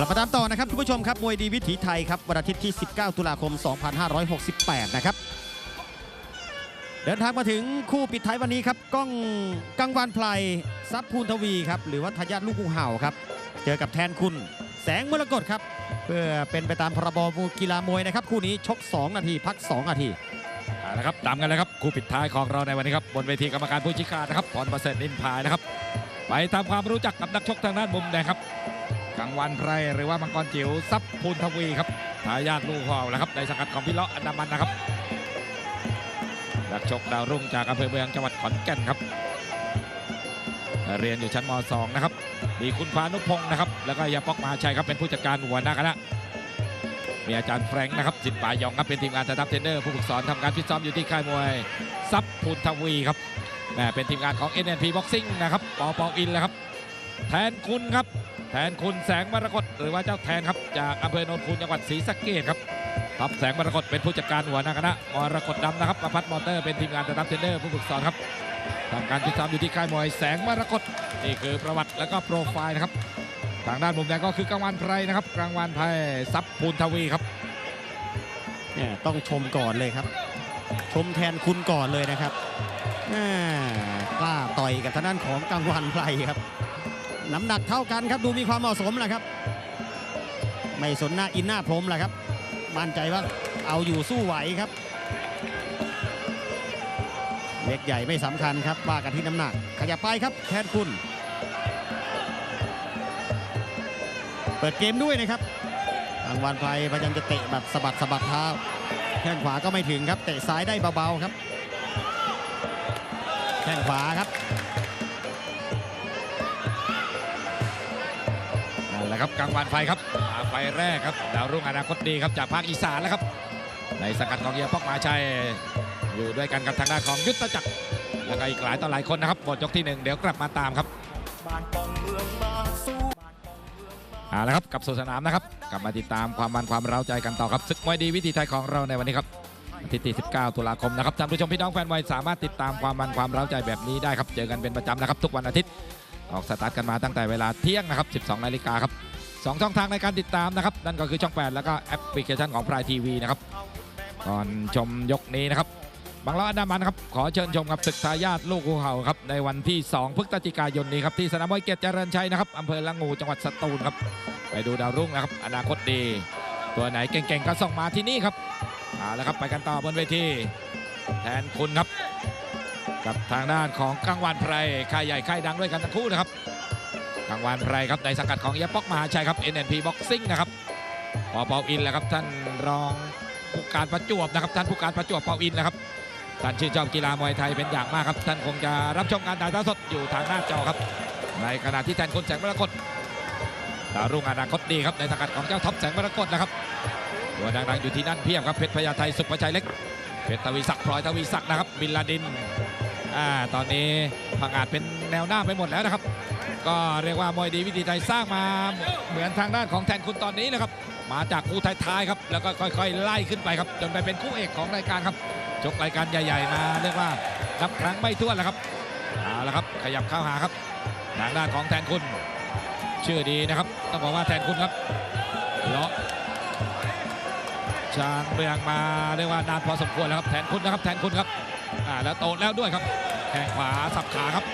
กลับมาตามต่อนะครับคุณผู้ชมครับมวยดีวิถีไทยครับวันอาทิตย์ที่ 19 ตุลาคม 2568 นะครับ เดินทางมาถึงคู่ปิดท้ายวันนี้ครับก้องกังวานไพรซับพูนทวีครับหรือว่าทายาทลูกงูเห่าครับ เจอกับแทนคุณ แสงมรกตครับ เพื่อเป็นไปตามพรบกีฬามวยนะครับ คู่นี้ชก 2 นาทีพัก 2 นาทีเอาละครับตามกันเลยครับคู่ปิดท้ายของเราในวันนี้ครับบนเวทีกรรมการผู้ชี้ขาดนะครับพรประเสริฐนินพายนะครับไปทำความรู้จักกับนักชกทางด้านมุมแดงครับ กังวันไพรหรือว่ามังกรจิ๋วซับพูนทวีครับทายาทลูกหาวนะครับในสังกัดของพี่เลาะอันดามันนะครับนักชกดาวรุ่งจากอำเภอเมืองจังหวัดขอนแก่นครับเรียนอยู่ชั้นม .2 นะครับ มีคุณพานุพงศ์นะครับ แล้วก็ยาปอกมาชัยครับเป็นผู้จัดการหัวหน้าคณะ มีอาจารย์แฟรงค์นะครับสิทธิ์ป่ายองครับเป็นทีมงานสตาฟเทรนเนอร์ผู้ฝึกสอนทำการฟิตซ้อมอยู่ที่ค่ายมวยซับพูนทวีครับแม่เป็นทีมงานของ NNP Boxing นะครับปอปออินแล้วครับ แทนคุณครับ แทนคุณแสงมรกตหรือว่าเจ้าแทนครับจากอำเภอโนนคูนจังหวัดศรีสะเกษครับท็อปแสงมรกตเป็นผู้จัดการหัวหน้าคณะมรกตดำนะครับประพัฒน์มอเตอร์เป็นทีมงานสตาฟเทรนเนอร์ผู้ฝึกสอนครับทำการฟิตซ้อมอยู่ที่ค่ายมวยแสงมรกตนี่คือประวัติและก็โปรไฟล์นะครับทางด้านมุมแดงก็คือกลางวันไพรนะครับกลางวันไพรซับพูนทวีครับเนี่ยต้องชมก่อนเลยครับ ชมแทนคุณก่อนเลยนะครับแม่กล้าต่อยกับทางด้านของกังวันไพรครับ น้ำหนักเท่ากันครับดูมีความเหมาะสมแหละครับ ไม่สนหน้าอินหน้าพรมแหละครับ มั่นใจว่าเอาอยู่สู้ไหวครับ เล็กใหญ่ไม่สำคัญครับว่ากันที่น้ำหนัก ขยับไปครับแทนคุณ เปิดเกมด้วยนะครับทางวันไพรพยายามจะเตะแบบสะบัดสะบัดเท้าแข้งขวาก็ไม่ถึงครับ เตะซ้ายได้เบาๆครับ แข้งขวาครับ นะครับกลางวันไฟครับมาไฟแรกครับดาวรุ่งอนาคตดีครับจากภาคอีสานแล้วครับ ในสกัดของเฮียพอกมาชัยอยู่ด้วยกันกับทางด้านของยุทธจักรแล้วก็อีกหลายต่อหลายคนนะครับหมดยกที่หนึ่งเดี๋ยวกลับมาตามครับเอาละครับกับสู่สนามนะครับ กลับมาติดตามความมันความเร้าใจกันต่อครับศึกมวยดีวิถีไทยของเราในวันนี้ครับอาทิตย์ที่19 ตุลาคมนะครับท่านผู้ชมพี่น้องแฟนมวยสามารถติดตามความมันความเร้าใจแบบนี้ได้ครับ เจอกันเป็นประจำนะครับ ทุกวันอาทิตย์ ออกสตาร์ทกันมาตั้งแต่เวลาเที่ยงนะครับ 12 นาฬิกาครับสองช่องทางในการติดตามนะครับ นั่นก็คือช่อง 8 แล้วก็แอปพลิเคชันของพรายทีวีนะครับก่อนชมยกนี้นะครับบางล้ออันดามันครับ ขอเชิญชมครับศึกทายาทลูกภูเขาครับ ในวันที่ 2 พฤศจิกายนนี้ครับ ที่สนามมวยเกียรติเจริญชัยนะครับอำเภอละงูจังหวัดสตูลครับ ไปดูดาวรุ่งนะครับ อนาคตดี ตัวไหนเก่งๆก็ส่งมาที่นี่ครับเอาละครับไปกันต่อบนเวทีแทนคุณครับ กับทางด้านของกังวานไพรค่ายใหญ่ค่ายดังด้วยกันทั้งคู่นะครับกังวานไพรครับในสังกัดของเอียป๊อกมหาชัยครับ NNP Boxing นะครับปอเปาอินแหละครับท่านรองผู้การประจวบนะครับท่านผู้การประจวบเปาอินนะครับท่านชื่นชอบกีฬามวยไทยเป็นอย่างมากครับท่านคงจะรับชมการถ่ายทอดสดอยู่ทางหน้าจอครับ ในขณะที่แทนคนแสงมรกตดาวรุ่งอนาคตดีครับในสังกัดของเจ้าท็อปแสงมรกตนะครับตัวดังๆอยู่ที่นั่นเพียบครับเพชรพญาไทยสุขประชัยเล็กเพชรทวีศักดิ์พลอยทวีศักดิ์นะครับบินลาดิน อ่าตอนนี้พังอาจเป็นแนวหน้าไปหมดแล้วนะครับ ก็เรียกว่ามวยดีวิธีไทยสร้างมาเหมือนทางด้านของแทนคุณตอนนี้นะครับ มาจากคู่ท้ายๆครับแล้วก็ค่อยๆ ไล่ขึ้นไปครับจนไปเป็นคู่เอกของรายการครับชกรายการใหญ่ ๆ มาเรียกว่านับครั้งไม่ถ้วนแล้วครับเอาละครับขยับเข้าหาครับทางด้านของแทนคุณชื่อดีนะครับ ต้องบอกว่าแทนคุณครับเลาะชางเมืองมาเรียกว่านานพอสมควรแล้วครับแทนคุณนะครับแทนคุณครับ อ่าแล้วโตแล้วด้วยครับแข้งขวาสับขาครับ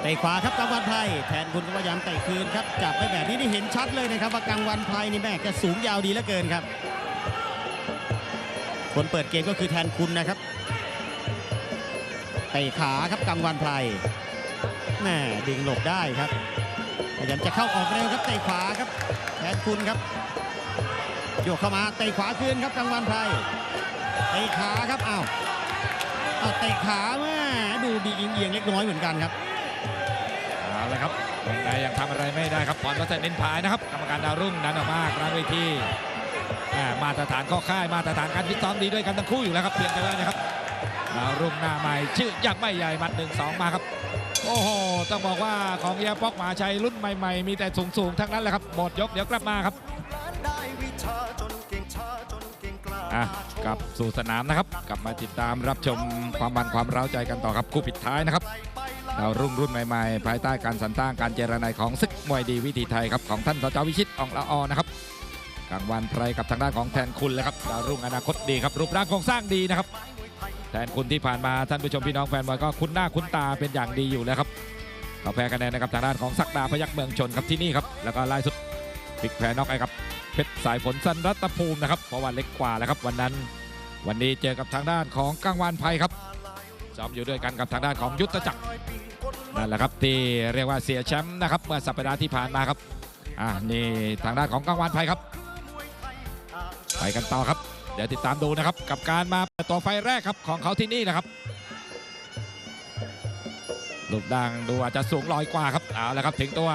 เตะขวาครับกังวันไพรแทนคุณก็พยายามเตะคืนครับจับไปแบบนี้นี่เห็นชัดเลยนะครับ ว่ากังวันไพรนี่แม่แกสูงยาวดีเหลือเกินครับ คนเปิดเกมก็คือแทนคุณนะครับเตะขาครับกังวันไพรแม่ดึงหลบได้ครับพยายามจะเข้าออกเร็วครับเตะขวาครับแทนคุณครับโยกเข้ามาเตะขวาคืนครับกังวันไพรเตะขาครับอ้าว อ้าวเตะขาแม่ดูดีเอียงๆเล็กน้อยเหมือนกันครับเอาละครับวงในยังทำอะไรไม่ได้ครับปอนวัฒน์เน้นพายนะครับกรรมการดาวรุ่งดันออกมากลางเวทีอ่ามาตรฐานข้อค่ายมาตรฐานการฟิตซ้อมดีด้วยกันทั้งคู่อยู่แล้วครับเพียงแต่ว่านะครับดาวรุ่งหน้าใหม่ชื่อยักษ์ไม่ใหญ่มัดหนึ่งสองมาครับโอ้โห ต้องบอกว่าของเฮียป๊อกหมาชัยรุ่นใหม่ๆ มีแต่สูงๆ ทั้งนั้นแหละครับ หมดยกเดี๋ยวกลับมาครับ อะกลับสู่สนามนะครับ กลับมาติดตามรับชมความมันความเร้าใจกันต่อครับคู่ปิดท้ายนะครับเรารุ่งรุ่นใหม่ๆ ภายใต้การสรรสร้างการเจรนายของศึกมวยดีวิถีไทยครับของท่านสจวิชิตอองละออนะครับกลางวันไพรกับทางด้านของแทนคุณเลยครับดาวรุ่งอนาคตดีครับรูปร่างโครงสร้างดีนะครับแทนคุณที่ผ่านมาท่านผู้ชมพี่น้องแฟนบอลก็คุ้นหน้าคุ้นตาเป็นอย่างดีอยู่แล้วครับเขาแพ้คะแนนนะครับทางด้านของศักดาพยักเมืองชนครับที่นี่ครับแล้วก็ล่าสุดพลิกแพ้น็อกไอ้กับ เพชรสายฝนสันรัตภูมินะครับเพราะว่าเล็กกว่าแล้วครับวันนั้น วันนี้เจอกับทางด้านของกังวานไพครับซ้อมอยู่ด้วยกันกับทางด้านของยุทธจักรนั่นแหละครับที่เรียกว่าเสียแชมป์นะครับเมื่อสัปดาห์ที่ผ่านมาครับอ่านี่ทางด้านของกังวานไพครับ ไปกันต่อครับ เดี๋ยวติดตามดูนะครับ กับการมาตัวไฟแรกครับของเขาที่นี่นะครับรูปร่างดูอาจจะสูงลอยกว่าครับเอาละครับถึงตัว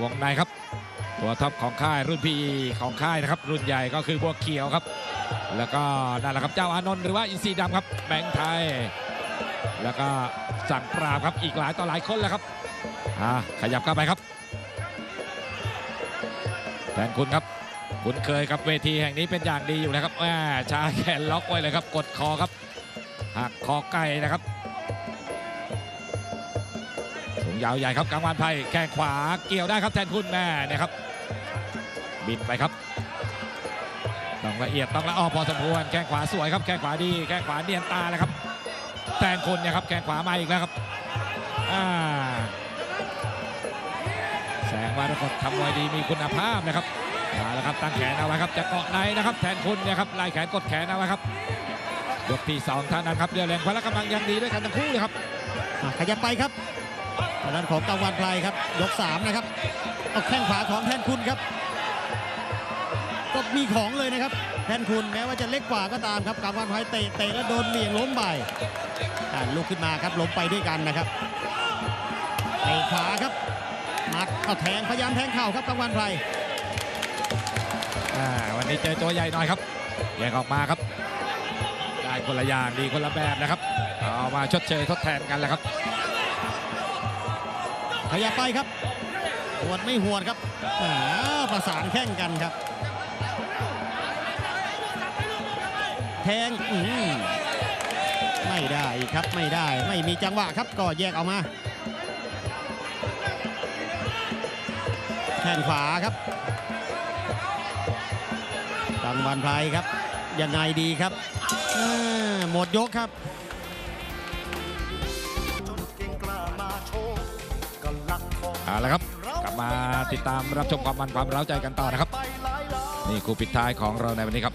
วงในครับ ตัวท็อปของค่ายรุ่นพี่ของค่ายนะครับ รุ่นใหญ่ก็คือบัวเขียวครับ แล้วก็นั่นแหละครับเจ้าอานนท์หรือว่าอินทรีดำครับแบงค์ไทย แล้วก็สั่งปราบครับอีกหลายต่อหลายคนแล้วครับอ่าขยับเข้าไปครับแทนคุณครับคุณเคยกับเวทีแห่งนี้เป็นอย่างดีอยู่แล้วครับแม่ชาแขนล็อกไว้เลยครับกดคอครับหักคอไก่นะครับสูงยาวใหญ่ครับกลางวันไพ่แข้งขวาเกี่ยวได้ครับแทนคุณแม่เนี่ยครับ บินไปครับ ต้องละเอียดต้องละออพอสมควรแข้งขวาสวยครับแข้งขวาดีแข้งขวาเนียนตาเลยครับแทนคนเนี่ยครับแข้งขวามาอีกแล้วครับแสงวารกฏทำมวยดีมีคุณภาพนะครับมาแล้วครับตั้งแขนเอาไว้ครับจะเกาะในนะครับแทนคุณเนี่ยครับไล่แขนกดแขนเอาไว้ครับยกที่สองท่านั้นครับเรียแรงพละกำลังยังดีด้วยกันทั้งคู่เลยครับขยับไปครับทางด้านของกังวันไพรครับยก3นะครับเอาแข้งขวาของแทนคุณครับ มีของเลยนะครับแทนคุณแม้ว่าจะเล็กกว่าก็ตามครับกังวันไพรเตะเตะแล้วโดนเหวี่ยงล้มไปอะลุกขึ้นมาครับล้มไปด้วยกันนะครับเตะขวาครับหมัดเอาแทงพยายามแทงเข่าครับกังวันไพรอ่าวันนี้เจอตัวใหญ่หน่อยครับแยกออกมาครับ ได้คนละอย่างดีคนละแบบนะครับเอามาชดเชยทดแทนกันแหละครับขยับไปครับหวดไม่หวดครับอ่าประสานแข้งกันครับ แทงไม่ได้ครับไม่ได้ไม่มีจังหวะครับก็แยกออกมาแข้งขวาครับตังวันไพรครับยังไงดีครับหมดยกครับเอาละครับกลับมาติดตามรับชมความมันความเร้าใจกันต่อนะครับ นี่คู่ปิดท้ายของเราในวันนี้ครับ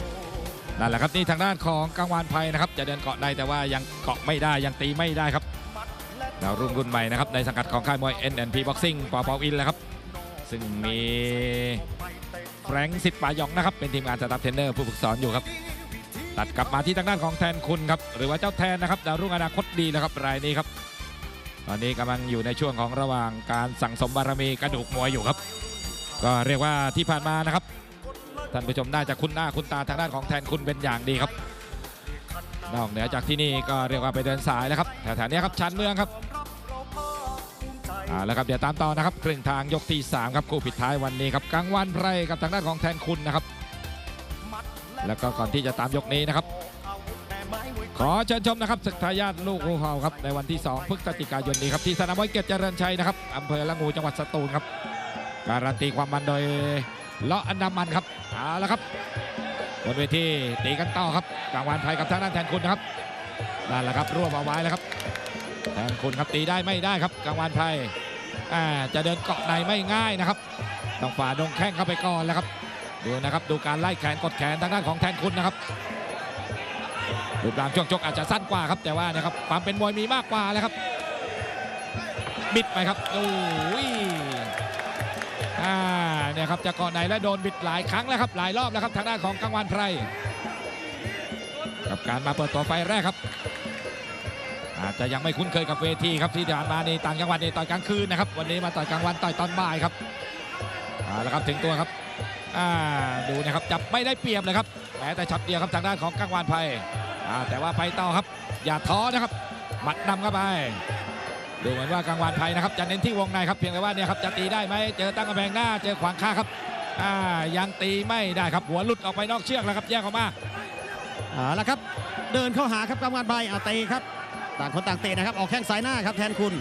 นั่นแหละครับนี่ทางด้านของกังวานไพนะครับ จะเดินเกาะได้แต่ว่ายังเกาะไม่ได้ยังตีไม่ได้ครับดาวรุ่งรุ่นใหม่นะครับในสังกัดของค่ายมวย NNP Boxing ปอปออินแล้วครับ ซึ่งมีแฟรงค์สิทธิ์ปายองนะครับ เป็นทีมงานสตาฟเทรนเนอร์ผู้ฝึกสอนอยู่ครับ ตัดกลับมาที่ทางด้านของแทนคุณครับ หรือว่าเจ้าแทนนะครับดาวรุ่งอนาคตดีนะครับรายนี้ครับ ตอนนี้กำลังอยู่ในช่วงของระหว่างการสั่งสมบารมีกระดูกมวยอยู่ครับ ก็เรียกว่าที่ผ่านมานะครับ ท่านผู้ชมน่าจะคุ้นหน้าคุ้นตาทางด้านของแทนคุณเป็นอย่างดีครับ นอกเหนือจากที่นี่ก็เรียกว่าไปเดินสายแล้วครับแถวๆนี้ครับชันเมืองครับอ่าแล้วครับเดี๋ยวตามต่อนะครับครึ่งทางยกที่3ครับคู่ปิดท้ายวันนี้ครับกลางวันไพรกับทางด้านของแทนคุณนะครับ แล้วก็ก่อนที่จะตามยกนี้นะครับ ขอเชิญชมนะครับศึกทายาทลูกงูเห่าครับในวันที่2พฤศจิกายนนี้ครับที่สนามมวยเกียรติเจริญชัยนะครับอำเภอละงูจังหวัดสตูลครับการันตีความมันโดย เลาะอันดามันครับเอาละครับบนเวทีตีกันต่อครับกลางวันไทยกับทางด้านแทนคุณนะครับนั่นแหละครับรวบเอาไว้แล้วครับแทนคุณครับตีได้ไม่ได้ครับกลางวันไทยอ่าจะเดินเกาะในไม่ง่ายนะครับต้องฝ่าดงแข้งเข้าไปก่อนแล้วครับดูนะครับดูการไล่แขนกดแขนทางด้านของแทนคุณนะครับรูปร่างช่วงชกอาจจะสั้นกว่าครับแต่ว่านะครับความเป็นมวยมีมากกว่าแล้วครับบิดไปครับโอ้ยอ่า เนี่ยครับจะเกาะในและโดนบิดหลายครั้งแล้วครับหลายรอบแล้วครับทางด้านของกังวานไพรกับการมาเปิดตัวไฟแรกครับ อาจจะยังไม่คุ้นเคยกับเวทีครับที่ผ่านมาในต่างจังหวัดในต่อยกลางคืนนะครับ วันนี้มาต่อยกลางวันต่อยตอนบ่ายครับเอาละครับถึงตัวครับดูนะครับจับไม่ได้เปรียบเลยครับแม้แต่ช็อตเดียวครับทางด้านของกังวานไพรแต่ว่าไปต่อครับ อย่าท้อนะครับหมัดนำเข้าไป ดูเหมือนว่ากลางวันไทยนะครับจะเน้นที่วงในครับเพียงแต่ว่าเนี่ยครับจะตีได้ไหมเจอตั้งกำแพงหน้าเจอขวางข้าครับอ่ายังตีไม่ได้ครับหัวหลุดออกไปนอกเชือกแล้วครับแยกออกมาเอาละครับ เดินเข้าหาครับกำวันไพรเอาเตะครับ ต่างคนต่างเตะนะครับออกแข้งซ้ายหน้าครับแทนคุณ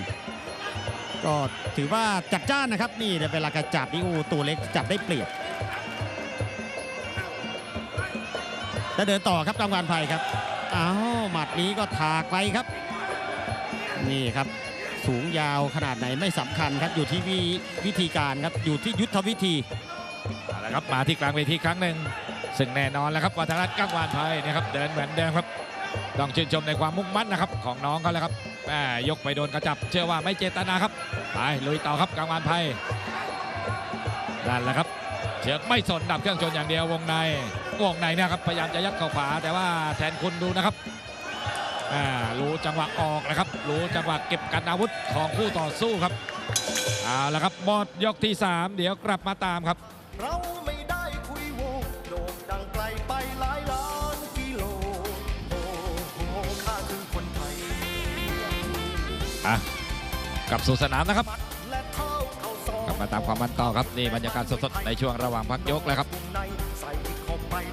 ก็ถือว่าจัดจ้านนะครับนี่เวลากระจับนี่โอ้ตัวเล็กจับได้เปรียบจะเดินต่อครับกำวานไพครับอ้าวหมัดนี้ก็ถากไปครับ นี่ครับ สูงยาวขนาดไหนไม่สำคัญครับอยู่ที่วิวธีการครับอยู่ที่ยุทธวิธีเอาละครับมาที่กลางเวทีครั้งหนึ่งซึ่งแน่นอนแล้วครับวัฒนรัตน์กังวานไทยนะครับเดินเหมือนเดิมครับต้องชื่นชมในความมุ่งมั่นนะครับของน้องเขาแล้วครับแม่ยกไปโดนกระจับ เชื่อว่าไม่เจตนาครับไปลุยต่อครับกังวานไทยนั่นแหละครับเชือกไม่สนดับเครื่องชนอย่างเดียววงในวงในนะครับพยายามจะยัดเข้าขวาแต่ว่าแทนคุณดูนะครับ รู้จังหวะออกนะครับ รู้จังหวะเก็บกันอาวุธของคู่ต่อสู้ครับเอาละครับหมดยกที่สามเดี๋ยวกลับมาตามครับ เราไม่ได้คุยโวโด่งดังไกลไปหลายล้านกิโลโอ้โหข้าคือคนไทยอะกลับสู่สนามนะครับ และเท้าเข้าซอกลับมาตามความมันต่อครับ นี่บรรยากาศสดๆในช่วงระหว่างพักยกแล้วครับ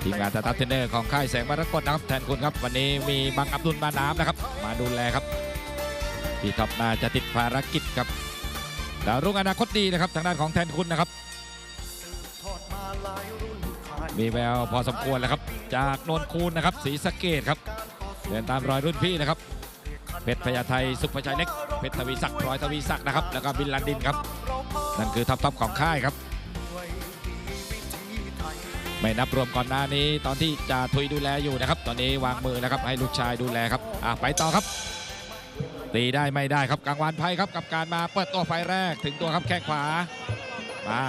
ทีมงานสตาร์ทเทนเนอร์ของค่ายแสงมรกตนะครับแทนคุณครับ วันนี้มีบังอับดุลมาน้ำนะครับ มาดูแลครับพี่ท็อปนาจะติดภารกิจครับดาวรุ่งอนาคตดีนะครับทางด้านของแทนคุณนะครับ มีแววพอสมควรแล้วครับ จากนนคูนนะครับศรีสะเกดครับเดินตามรอยรุ่นพี่นะครับเพชรพญาไทสุภชัยเล็กเพชรทวีศักดิ์พลอยทวีศักดิ์นะครับแล้วก็บินลันดินครับนั่นคือท็อปๆของค่ายครับ ไม่นับรวมก่อนหน้านี้ ตอนที่จ่าทุยดูแลอยู่นะครับ ตอนนี้วางมือแล้วครับให้ลูกชายดูแลครับอะไปต่อครับ ตีได้ไม่ได้ครับกลางวันไพ่ครับกับการมาเปิดตัวไฟแรกถึงตัวครับแข้งขวามา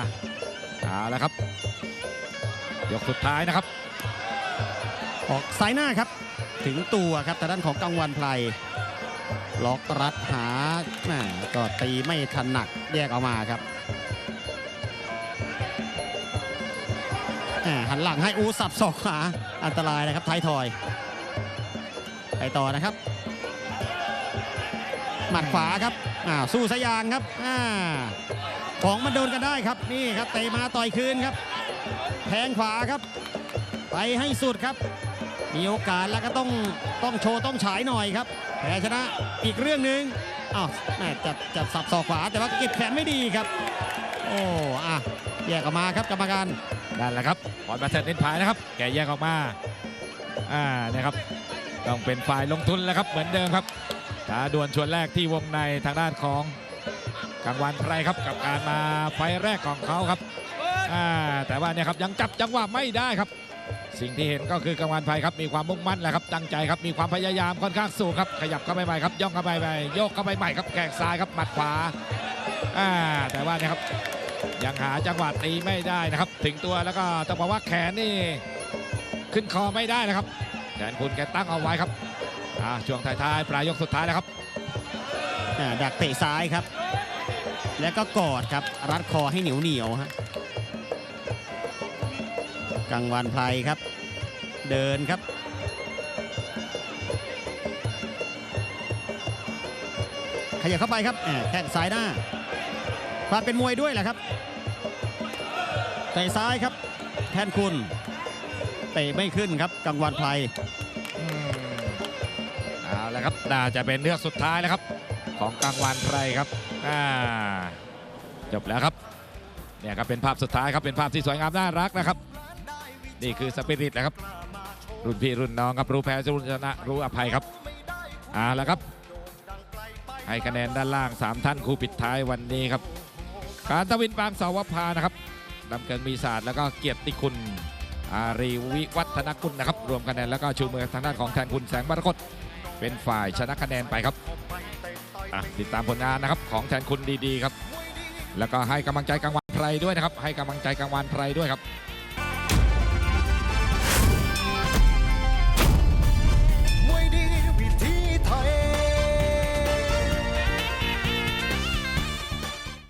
เอาแล้วครับ ยกสุดท้ายนะครับ ออกซ้ายหน้าครับถึงตัวครับแต่ด้านของกังวันไพรล็อกรัดหาแม่ก็ตีไม่ถนัดแยกออกมาครับ หม่หันหลังให้อูสับศอกขวาอันตรายนะครับท้ายทอย ไปต่อนะครับ หมัดขวาครับอ้าวสู้สยางครับอ่าของมันโดนกันได้ครับนี่ครับเตะมาต่อยคืนครับ แทงขวาครับ ไปให้สุดครับ มีโอกาสแล้วก็ต้องต้องโชว์ต้องฉายหน่อยครับแพ้ชนะอีกเรื่องหนึ่งอ้าวแม่จับจับสับศอกขวาแต่ว่าเก็บแขนไม่ดีครับ โอ้อะแยกออกมาครับกรรมการ นั่นแหละครับพรประเสริฐเน้นผายนะครับ แกแยกออกมา อ่านะครับ ต้องเป็นฝ่ายลงทุนแล้วครับเหมือนเดิมครับท้าดวลชวนแรกที่วงในทางด้านของกลางวันไพรครับกับการมาไฟแรกของเขาครับอ่าแต่ว่าเนี่ยครับยังจับจังหวะไม่ได้ครับ สิ่งที่เห็นก็คือกลางวันไพรครับมีความมุ่งมั่นแหละครับตั้งใจครับมีความพยายามค่อนข้างสูงครับขยับเข้าไปใหม่ครับย่องเข้าไปใหม่โยกเข้าไปใหม่ครับแกกซ้ายครับหมัดขวาอ่าแต่ว่าเนี่ยครับ ยังหาจังหวะตีไม่ได้นะครับ ถึงตัวแล้วก็ต้องบอกว่าแขนนี่ขึ้นคอไม่ได้นะครับแขนคุณแกตั้งเอาไว้ครับช่วงท้ายๆปลายยกสุดท้ายแล้วครับดักเตะซ้ายครับ แล้วก็กอดครับรัดคอให้เหนียวเหนียวฮะกังวันไพรครับ เดินครับขยับเข้าไปครับแข้งซ้ายหน้าความเป็นมวยด้วยแหละครับ เตะซ้ายครับ แทนคุณเตะไม่ขึ้นครับกังวันไพรเอาละครับน่าจะเป็นเลือกสุดท้ายแล้วครับ ของกลางวันไพรครับจบแล้วครับเนี่ยครับเป็นภาพสุดท้ายครับเป็นภาพที่สวยงามน่ารักนะครับ นี่คือสปิริตนะครับ รุ่นพี่รุ่นน้องครับรู้แพ้รู้ชนะรู้อภัยครับเอาละครับ ให้คะแนนด้านล่าง 3 ท่านคู่ปิดท้ายวันนี้ครับการตวินปางสาวพานะครับ ดำเกิงมีศาสตร์แล้วก็เกียรติคุณอารีวิวัฒนกุลนะครับ รวมคะแนนแล้วก็ชูมือทางด้านของแทนคุณแสงมรกตเป็นฝ่ายชนะคะแนนไปครับติดตามผลงานนะครับของแทนคุณดีๆครับ แล้วก็ให้กำลังใจกลางวันไพรด้วยนะครับ ให้กำลังใจกลางวันไพรด้วยครับ